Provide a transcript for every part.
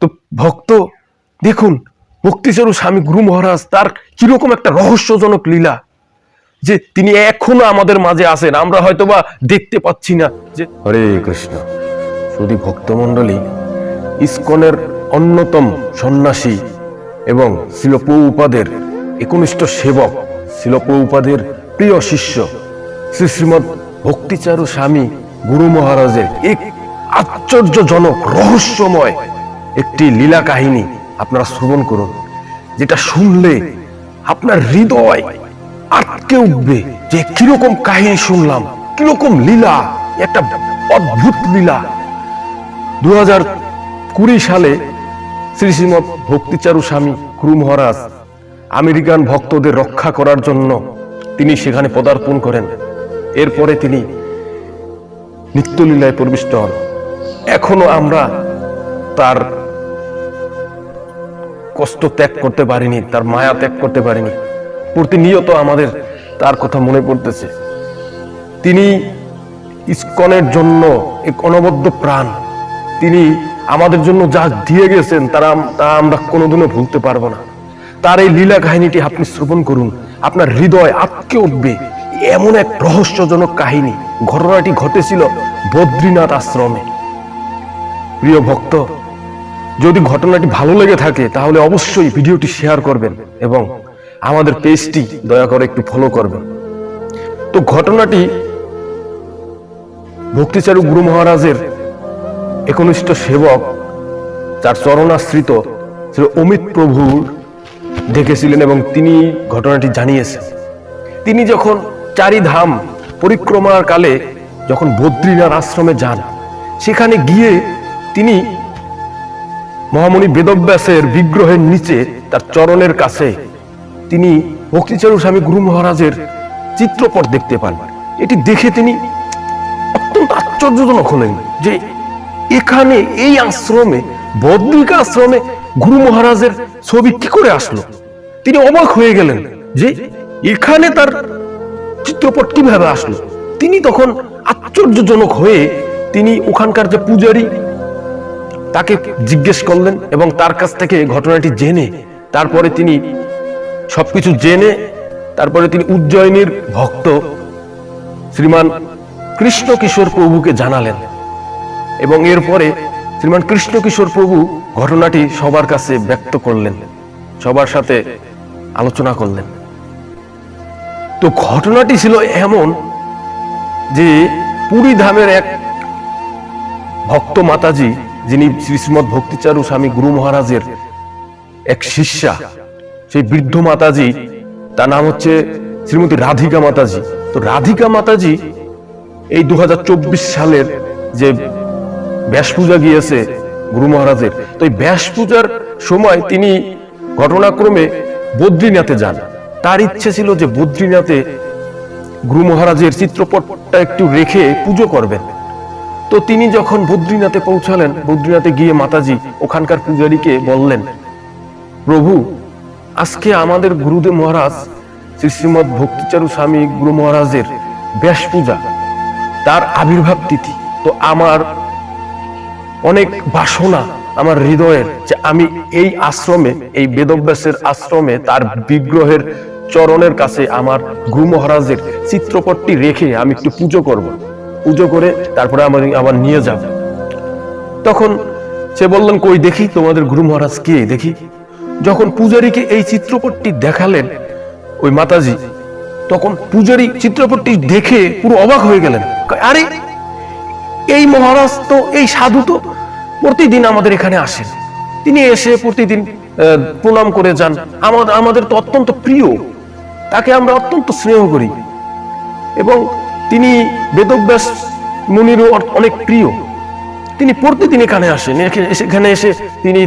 তো ভক্ত, দেখুন ভক্তিস্বরূপ স্বামী গুরু মহারাজ, তার কীরকম একটা রহস্যজনক লীলা, যে তিনি এখনও আমাদের মাঝে আছেন, আমরা হয়তোবা দেখতে পাচ্ছি না যে হরে কৃষ্ণ। শুধু ভক্তমণ্ডলী, ইস্কনের অন্যতম সন্ন্যাসী এবং শিলপৌপাদের একনিষ্ঠ সেবক, শিলপৌপাদের প্রিয় শিষ্য, শ্রী শ্রীমৎ ভক্তিচারু স্বামী গুরু মহারাজের এক আশ্চর্যজনক রহস্যময় একটি লীলা কাহিনী আপনারা শ্রবণ করুন, যেটা শুনলে আপনার হৃদয় আটকে উঠবে যে কীরকম কাহিনী শুনলাম, কীরকম লীলা, একটা অদ্ভুত লীলা। দু হাজার কুড়ি সালে শ্রী শ্রীমৎ ভক্তিচারু স্বামী গুরু মহারাজ আমেরিকান ভক্তদের রক্ষা করার জন্য তিনি সেখানে পদার্পণ করেন। এরপরে তিনি নিত্যলীলায় প্রবিষ্ট হন। এখনও আমরা তার কষ্ট ত্যাগ করতে পারিনি, তার মায়া ত্যাগ করতে পারিনি। প্রতিনিয়ত আমাদের তার কথা মনে পড়তেছে। তিনি ইস্কনের জন্য এক অনবদ্য প্রাণ। তিনি আমাদের জন্য যা দিয়ে গেছেন, তারা তা আমরা কোনোদিনও ভুলতে পারব না। তার এই লীলা কাহিনীটি আপনি শ্রবণ করুন। আপনার হৃদয় আটকে উঠবে। এমন এক রহস্যজনক কাহিনী। ঘটনাটি ঘটেছিল বদ্রীনাথ আশ্রমে। প্রিয় ভক্ত যদি ঘটনাটি ভালো লেগে থাকে, তাহলে অবশ্যই ভিডিওটি শেয়ার করবেন এবং আমাদের পেজটি দয়া করে একটু ফলো করবেন। তো ঘটনাটি ভক্তিচারু গুরু মহারাজের একনিষ্ঠ সেবক তার চরণাশ্রিত শ্রী অমিত প্রভুর দেখেছিলেন এবং তিনি ঘটনাটি জানিয়েছেন। তিনি যখন চারিধাম পরিক্রমার কালে যখন বদ্রীনাথ আশ্রমে যান, সেখানে গিয়ে তিনি মহামণি বেদব্যাসের বিগ্রহের নিচে তার চরণের কাছে তিনি ভক্তিচারু স্বামী গুরু মহারাজের চিত্রপট দেখতে পান। এটি দেখে তিনি অত্যন্ত আশ্চর্যজনক হলেন যে এখানে এই আশ্রমে, বদ্রিকা আশ্রমে গুরু মহারাজের ছবি কি করে আসলো? তিনি অবাক হয়ে গেলেন যে এখানে তার চিত্রপট কীভাবে আসলো? তিনি তখন আশ্চর্যজনক হয়ে তিনি ওখানকার যে পূজারী তাকে জিজ্ঞেস করলেন এবং তার কাছ থেকে ঘটনাটি জেনে তারপরে তিনি সবকিছু জেনে তারপরে তিনি উজ্জয়িনীর ভক্ত শ্রীমান কৃষ্ণ কিশোর প্রভুকে জানালেন এবং এরপরে শ্রীমান কৃষ্ণ কিশোর প্রভু ঘটনাটি সবার কাছে ব্যক্ত করলেন, সবার সাথে আলোচনা করলেন। তো ঘটনাটি ছিল এমন যে পুরী ধামের এক ভক্ত মাতাজি যিনি শ্রী শ্রীমৎ ভক্তিচারু স্বামী গুরু মহারাজের এক শিষ্যা, সেই বৃদ্ধ মাতাজি, তার নাম হচ্ছে শ্রীমতী রাধিকা মাতাজি। তো রাধিকা মাতাজি এই দু হাজার চব্বিশ সালের যে ব্যাস পূজা গিয়েছে গুরু মহারাজের, তো এই ব্যাস পূজার সময় তিনি ঘটনাক্রমে বদ্রীনাথে যান। তার ইচ্ছে ছিল যে বদ্রীনাথে গুরু মহারাজের চিত্রপটটা একটু রেখে পুজো করবেন। তো তিনি যখন বদ্রীনাথে পৌঁছালেন, বদ্রীনাথে গিয়ে মাতাজি ওখানকার পূজারীকে বললেন, প্রভু, আজকে আমাদের গুরুদেব মহারাজ শ্রী শ্রীমৎ ভক্তিচারু স্বামী গুরু মহারাজের ব্যাস পূজা, তার আবির্ভাব তিথি। তো আমার অনেক বাসনা, আমার হৃদয়ের যে আমি এই আশ্রমে, এই বেদব্যাসের আশ্রমে, তার বিগ্রহের চরণের কাছে আমার গুরু মহারাজের চিত্রপটটি রেখে আমি একটু পুজো করব। পুজো করে তারপরে আমার আবার নিয়ে যাব। তখন সে বললেন, কই দেখি তোমাদের গুরু মহারাজ কে? দেখি। যখন পূজারীকে এই চিত্রপটটি দেখালেন, ওই মাতাজি, তখন পূজারী চিত্রপটটি দেখে পুরো অবাক হয়ে গেলেন। আরে, এই মহারাজ তো, এই সাধু তো প্রতিদিন আমাদের এখানে আসেন। তিনি এসে প্রতিদিন প্রণাম করে যান। আমাদের আমাদের তো অত্যন্ত প্রিয়। তাকে আমরা অত্যন্ত স্নেহ করি। এবং তিনি বেদব্যাস মুনিরও অনেক প্রিয়। তিনি প্রতিদিন এখানে আসেন এখানে এসে তিনি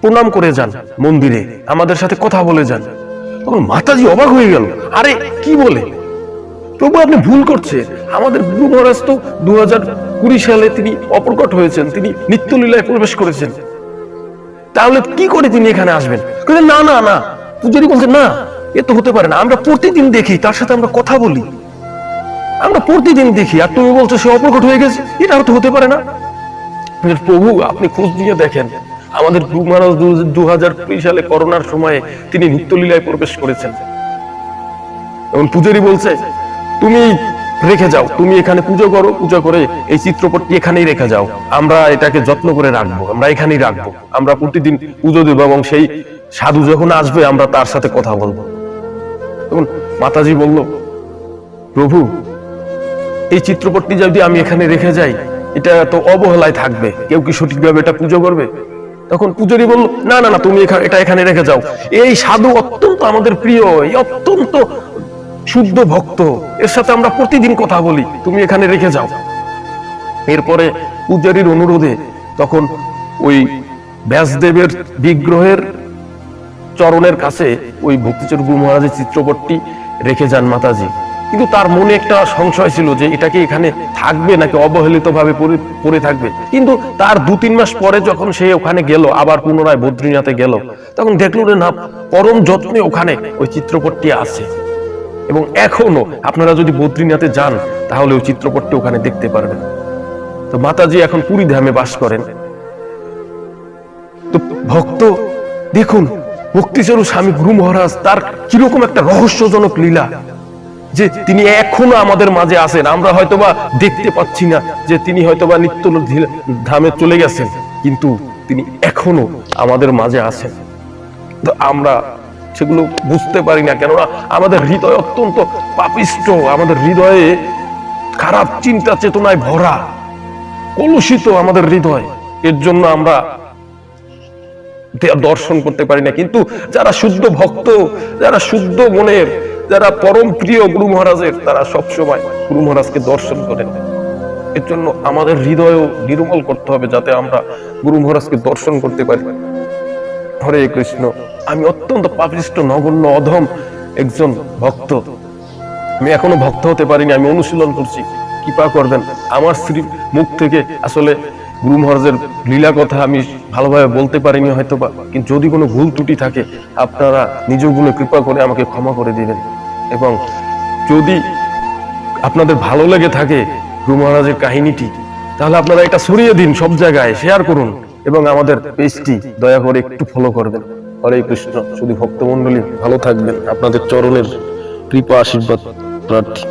প্রণাম করে যান মন্দিরে, আমাদের সাথে কথা বলে যান। তখন মাতাজি অবাক হয়ে গেল, আরে, কি বলে? প্রভু, আপনি ভুল করছে আমাদের গুরু মহারাজ তো দু কুড়ি সালে তিনি অপ্রকট হয়েছেন, তিনি নিত্যলীলায় প্রবেশ করেছেন। তাহলে কি করে তিনি এখানে আসবেন? না না না, পূজারি বলছে না, এ তো হতে পারে না, আমরা প্রতিদিন দেখি, তার সাথে আমরা কথা বলি। আমরা প্রতিদিন দেখি, আর তুমি বলছো সে অপ্রকট হয়ে গেছে। এটা তো হতে পারে না। প্রভু, আপনি খোঁজ নিয়ে দেখেন। আমাদের মহারাজ দু হাজার সালে করোনার সময়ে তিনি নিত্যলীলায় প্রবেশ করেছেন। এবং পূজারি বলছে, তুমি রেখে যাও, তুমি এখানে পুজো করো, পুজো করে এই চিত্রপটটি এখানেই রেখে যাও। আমরা এটাকে যত্ন করে রাখব, আমরা এখানেই রাখব। আমরা প্রতিদিন পুজো দেবো এবং সেই সাধু যখন আসবে, আমরা তার সাথে কথা বলব। তখন মাতাজি বলল, প্রভু এই চিত্রপটটি যদি আমি এখানে রেখে যাই, এটা তো অবহেলায় থাকবে। কেউ কি সঠিকভাবে এটা পুজো করবে? তখন পূজারি বলল, না না না, তুমি এটা এখানে রেখে যাও। এই সাধু অত্যন্ত আমাদের প্রিয়, এই অত্যন্ত শুদ্ধ ভক্ত। এর সাথে আমরা প্রতিদিন কথা বলি, তুমি এখানে রেখে যাও। এরপরে পূজারীর অনুরোধে তখন ওই ব্যাসদেবের বিগ্রহের চরণের কাছে ওই ভক্তিচর গুরু মহারাজের চিত্রপটটি রেখে যান মাতাজি। কিন্তু তার মনে একটা সংশয় ছিল যে এটা কি এখানে থাকবে নাকি অবহেলিত ভাবে পড়ে থাকবে? কিন্তু তার দু তিন মাস পরে যখন সে ওখানে গেল, আবার পুনরায় বদ্রীনাথে গেল, তখন দেখল যে না, পরম যত্নে ওখানে ওই চিত্রপটটি আছে। এবং এখনও আপনারা যদি বদ্রীনাথে যান, তাহলে ওই চিত্রপটটি ওখানে দেখতে পারবেন। তো মাতাজি এখন পুরী ধামে বাস করেন। তো ভক্ত, দেখুন মুক্তিস্বরূপ স্বামী গুরু মহারাজ, তার কীরকম একটা রহস্যজনক লীলা। যে তিনি এখনও আমাদের মাঝে আছেন। আমরা হয়তোবা দেখতে পাচ্ছি না যে তিনি হয়তোবা নিত্য ধামে চলে গেছেন, কিন্তু তিনি এখনও আমাদের মাঝে আছেন। তো আমরা সেগুলো বুঝতে পারি না, কেননা আমাদের হৃদয় অত্যন্ত পাপিষ্ট, আমাদের হৃদয়ে খারাপ চিন্তা চেতনায় ভরা, কলুষিত আমাদের হৃদয়। এর জন্য আমরা দর্শন করতে পারি না। কিন্তু যারা শুদ্ধ ভক্ত, যারা শুদ্ধ মনের যারা পরম প্রিয় গুরু মহারাজের, তারা সবসময় গুরু মহারাজকে দর্শন করেন। এর জন্য আমাদের হৃদয়ও নির্মল করতে হবে যাতে আমরা গুরু মহারাজকে দর্শন করতে পারি। হরে কৃষ্ণ, আমি অত্যন্ত পাপিষ্ট, নগণ্য, অধম একজন ভক্ত। আমি এখনও ভক্ত হতে পারিনি, আমি অনুশীলন করছি। কৃপা করবেন, আমার স্ত্রীর মুখ থেকে আসলে গুরু মহারাজের লীলা কথা আমি ভালোভাবে বলতে পারিনি হয়তো বা কিন্তু যদি কোনো ভুল ত্রুটি থাকে, আপনারা নিজ গুণে কৃপা করে আমাকে ক্ষমা করে দিবেন। এবং যদি আপনাদের ভালো লেগে থাকে গুরু মহারাজের কাহিনীটি, তাহলে আপনারা এটা ছড়িয়ে দিন সব জায়গায় শেয়ার করুন, এবং আমাদের পেজটি দয়া করে একটু ফলো করবেন। হরে কৃষ্ণ, শুধু ভক্তমন্ডলী ভালো থাকবেন। আপনাদের চরণের কৃপা, আশীর্বাদ প্রার্থী